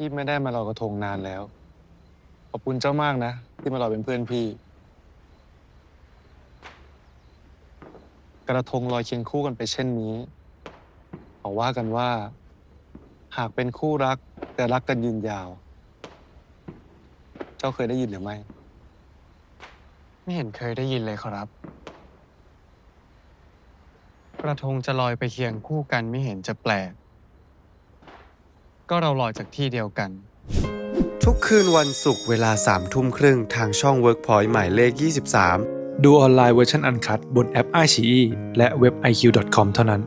พี่ไม่ได้มาลอยกระทงนานแล้ว ขอบคุณเจ้ามากนะ ที่มาลอยเป็นเพื่อนพี่ กระทงลอยเคียงคู่กันไปเช่นนี้เขาว่ากันว่า หากเป็นคู่รักแต่รักกันยืนยาว เจ้าเคยได้ยินหรือไม่ ไม่เห็นเคยได้ยินเลยขอรับ กระทงจะลอยไปเคียงคู่กันไม่เห็นจะแปลก ก็เราลอยจากที่เดียวกัน ทุกคืนวันศุกร์เวลา3ามทุ่มครึ่งทางช่อง Workpoint หมายเลข 23 ดูออนไลน์เวอร์ชันอันคัดบนแอป i อ e และเว็บ iq.com เท่านั้น